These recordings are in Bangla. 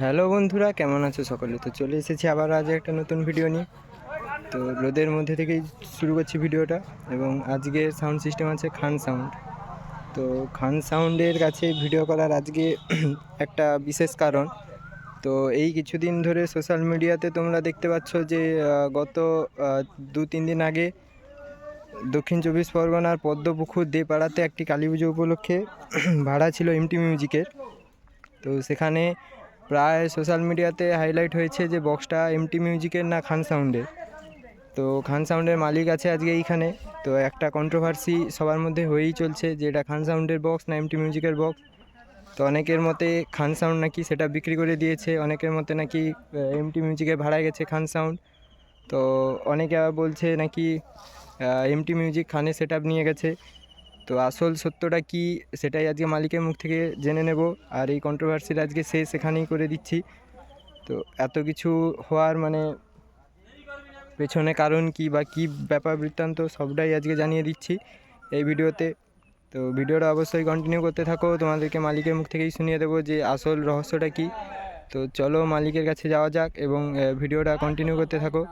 হ্যালো বন্ধুরা, কেমন আছো সকলে? তো চলে এসেছি আবার আজ একটা নতুন ভিডিও নিয়ে। তো রোদের মধ্যে থেকেই শুরু করছি ভিডিওটা এবং আজকে সাউন্ড সিস্টেম আছে খান সাউন্ড তো খান সাউন্ডের কাছে ভিডিও করার আজকে একটা বিশেষ কারণ। তো এই কিছুদিন ধরে সোশ্যাল মিডিয়াতে তোমরা দেখতে পাচ্ছ যে গত দু, তিন দিন আগে দক্ষিণ চব্বিশ পরগনার পদ্মপুকুর দেপাড়াতে একটি কালী পুজো উপলক্ষে ভাড়া ছিল এমটি মিউজিকের তো সেখানে প্রায় সোশ্যাল মিডিয়াতে হাইলাইট হয়েছে যে বক্সটা এমটি মিউজিকের না খান সাউন্ডের। তো খান সাউন্ডের মালিক আছে আজকে এইখানে। তো একটা কন্ট্রোভার্সি সবার মধ্যে হয়েই চলছে যে এটা খান সাউন্ডের বক্স না এমটি মিউজিকের বক্স। তো অনেকের মতে খান সাউন্ড নাকি সেটা বিক্রি করে দিয়েছে, অনেকের মতে নাকি এমটি মিউজিকে ভাড়ায় গেছে খান সাউন্ড। তো অনেকে আবার বলছে নাকি এমটি মিউজিক খানে সেট নিয়ে গেছে। তো আসল সত্যটা কি সেটাই আজকে মালিকের মুখ থেকে জেনে নেব আর এই কন্ট্রোভার্সির আজকে শেষ এখানেই করে দিচ্ছি। তো এত কিছু হওয়ার মানে পেছনে কারণ কি বা কি ব্যাপার বৃত্তান্ত সবটাই আজকে জানিয়ে দিচ্ছি এই ভিডিওতে। তো ভিডিওটা অবশ্যই কন্টিনিউ করতে থাকো, তোমাদেরকে মালিকের মুখ থেকেই শুনিয়ে দেবো যে আসল রহস্যটা কি। তো চলো মালিকের কাছে যাওয়া যাক এবং ভিডিওটা কন্টিনিউ করতে থাকো।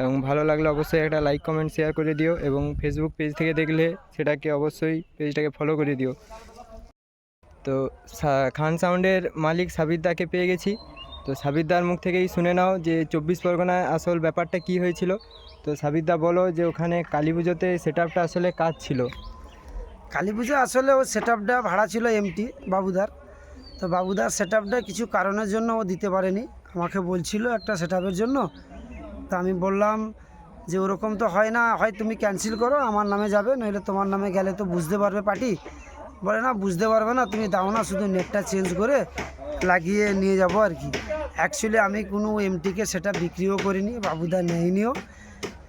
এবং ভালো লাগলে অবশ্যই একটা লাইক কমেন্ট শেয়ার করে দিও এবং ফেসবুক পেজ থেকে দেখলে সেটাকে অবশ্যই পেজটাকে ফলো করে দিও। তো খান সাউন্ডের মালিক সাবিরদাকে পেয়ে গেছি। তো সাবিরদার মুখ থেকেই শুনে নাও যে চব্বিশ পরগনায় আসল ব্যাপারটা কি হয়েছিল। তো সাবিরদা বলো যে ওখানে কালী পুজোতে সেট আসলে কাজ ছিল? কালী পুজো আসলে ও সেট ভাড়া ছিল এমটি বাবুদার। তো বাবুদার সেট কিছু কারণের জন্য ও দিতে পারেনি। আমাকে বলছিল একটা সেট জন্য। তো আমি বললাম যে ওরকম তো হয় না, হয় তুমি ক্যান্সেল করো, আমার নামে যাবে, নইলে তোমার নামে গেলে তো বুঝতে পারবে পার্টি। বলে না, বুঝতে পারবে না, তুমি দাও না, শুধু নেটটা চেঞ্জ করে লাগিয়ে নিয়ে যাব আর কি। অ্যাকচুয়ালি আমি কোনো এমটিকে সেটা বিক্রিও করিনি, বাবুদা নেয়নিও।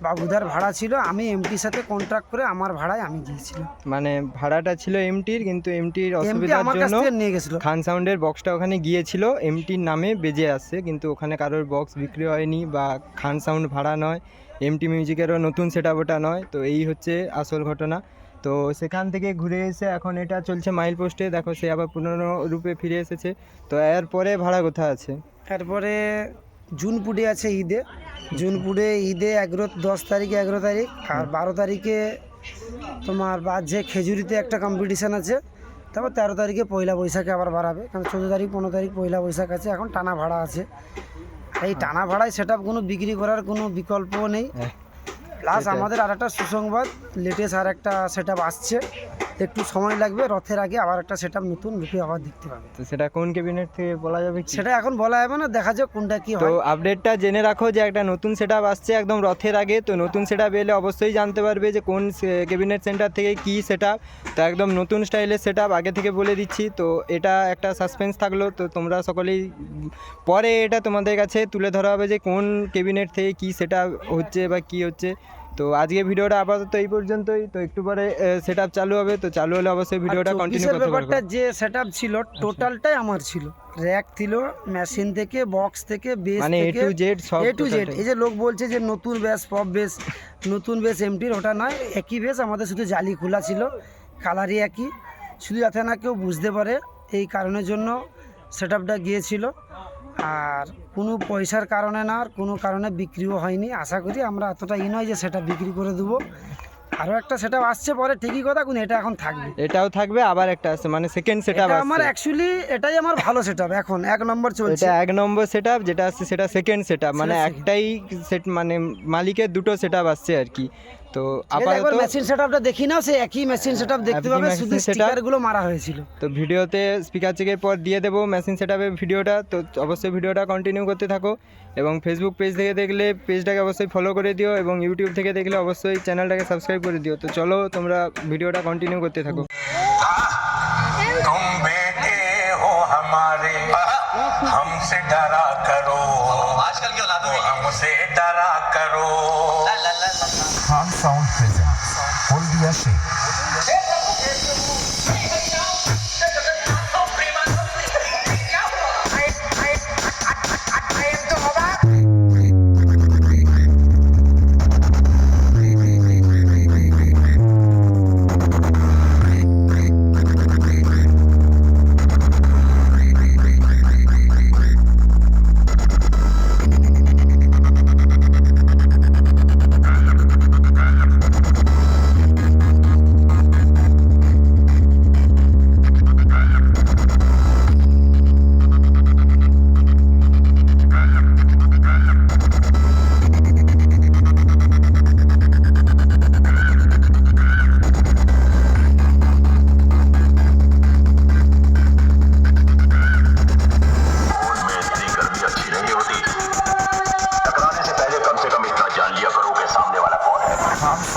বাবুদার ভাড়া ছিল আমি এমটির সাথে কন্ট্রাক্ট করে আমার ভাড়ায় আমি দিয়েছিলাম মানে ভাড়াটা ছিল এমটির কিন্তু এমটির এমটি অসুবিধার আমার কাছ জন্য নিয়ে গেছিল। খান সাউন্ডের বক্সটা ওখানে গিয়েছিল এমটির নামে বেজে আসছে কিন্তু ওখানে কারোর বক্স বিক্রি হয়নি বা খান সাউন্ড ভাড়া নয় এমটি মিউজিকেরও নতুন সেট ওটা নয় তো এই হচ্ছে আসল ঘটনা। তো সেখান থেকে ঘুরে এসে এখন এটা চলছে মাইল পোস্টে দেখো সে আবার পুনরো রূপে ফিরে এসেছে। তো এরপরে ভাড়া কোথায় আছে? তারপরে জুনপুরে আছে ঈদে। জুনপুরে ঈদে এগারো দশ তারিখে এগারো তারিখ আর বারো তারিখে তোমার বাজে খেজুরিতে একটা কম্পিটিশান আছে তারপর তেরো তারিখে পয়লা বৈশাখে আবার বাড়াবে। কারণ চোদ্দ তারিখ পনেরো তারিখ পয়লা বৈশাখ আছে এখন টানা ভাড়া আছে। এই টানা ভাড়ায় সেটা কোনো বিক্রি করার কোনো বিকল্পও নেই। হ্যাঁ, প্লাস আমাদের আর একটা সুসংবাদ লেটেস্ট আর একটা সেট আসছে। একটু সময় লাগবে রথের আগে আবার একটা সেট নতুন রূপে আবার দেখতে পাবে। তো সেটা কোন ক্যাবিনেট থেকে বলা যাবে সেটা এখন বলা যাবে না দেখা যাক কোনটা কি তো আপডেটটা জেনে রাখো যে একটা নতুন সেট আসছে একদম রথের আগে তো নতুন সেট এলে অবশ্যই জানতে পারবে যে কোন ক্যাবিনেট সেন্টার থেকে কি সেট তো একদম নতুন স্টাইলের সেট আগে থেকে বলে দিচ্ছি তো এটা একটা সাসপেন্স থাকল তো তোমরা সকলেই পরে এটা তোমাদের কাছে তুলে ধরা হবে যে কোন ক্যাবিনেট থেকে কি সেট হচ্ছে বা কি হচ্ছে। তো আজকে ভিডিওটা আপাতত এই পর্যন্তই। তো একটু পরে সেট চালু হবে তো চালু হলে অবশ্যই ভিডিওটা কন্টিনিউ করতে ব্যাপারটা যে সেটআপ ছিল টোটালটাই আমার ছিল। র্যাক ছিল মেশিন থেকে বক্স থেকে বেস মানে এ টু জেড সব এ টু জেড এই যে লোক বলছে যে নতুন বেস পপ বেস নতুন বেস এমটির ওটা নয় একই বেস আমাদের শুধু জালি খোলা ছিল কালারই একই। শুধু যাতে না কেউ বুঝতে পারে এই কারণের জন্য সেটআপটা গিয়েছিল। আর কোনো পয়সার কারণে না আর কোনো কারণে বিক্রিও হয়নি। আশা করি আমরা এতটা ই নয় যে সেটা বিক্রি করে দেবো। আরও একটা সেটা আসছে পরে ঠিকই কথা কিন্তু এটা এখন থাকবে। এটাও থাকবে আবার একটা আছে মানে সেকেন্ড সেট এটা আমার অ্যাকচুয়ালি এটাই আমার ভালো সেটআপ এখন এক নম্বর চলছে। এটা এক নম্বর সেট যেটা আছে সেটা সেকেন্ড সেট মানে একটাই সেট মানে মালিকের দুটো সেট আপ আসছে আর কি। তো এই যে একবার আপাতত মেশিন সেটআপটা দেখি নাও সে একই মেশিন সেটআপ দেখতে একই পাবে machine শুধু setup। স্টিকার গুলো মারা হয়েছিল তো ভিডিওতে স্পিকার চেকের পর দিয়ে দেবো মেশিন সেট ভিডিওটা তো অবশ্যই ভিডিওটা কন্টিনিউ করতে থাকো এবং ফেসবুক পেজ থেকে দেখলে পেজটাকে অবশ্যই ফলো করে দিও এবং ইউটিউব থেকে দেখলে অবশ্যই চ্যানেলটাকে সাবস্ক্রাইব করে দিও তো চলো তোমরা ভিডিওটা কন্টিনিউ করতে থাকো तुम बेटे हो हमारे हमसे डरा करो आजकल की औलादों में हमसे डरा करो Khan sound present Haldia Sheikh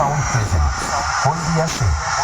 sound পেয়েছেন হলদিয়া শেখ